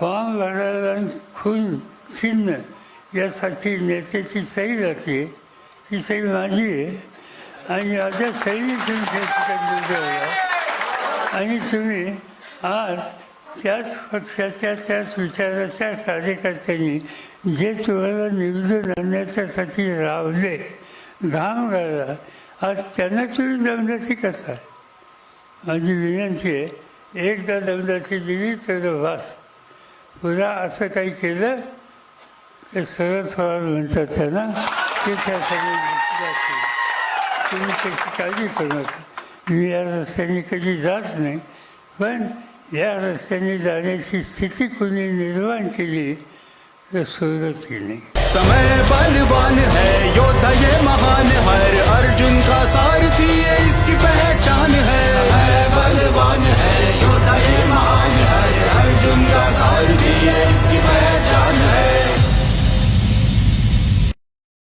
Form भरायला खून चिन्ह यासाठी नेत्याची सही लागते ती सही माझी आहे. आणि माझ्या सही तुम्ही आणि तुम्ही आज त्याच पक्षाच्या त्याच विचाराच्या कार्यकर्त्यांनी जे तुम्हाला निवडून आणण्याच्यासाठी रावले घाम गाळला आज त्यांना तुम्ही दमदाची कसा माझी विनंती आहे एकदा दमदाची दिली तर वास. उद्या असं काही केलं तर सरळ थोडा म्हणतात त्यांना ते त्यासाठी तुम्ही त्याची काळजी करू नका. मी या रस्त्याने कधी जात नाही पण या रस्त्याने जाण्याची स्थिती कुणी निर्माण केली तर सुरत नाही समय बलवान है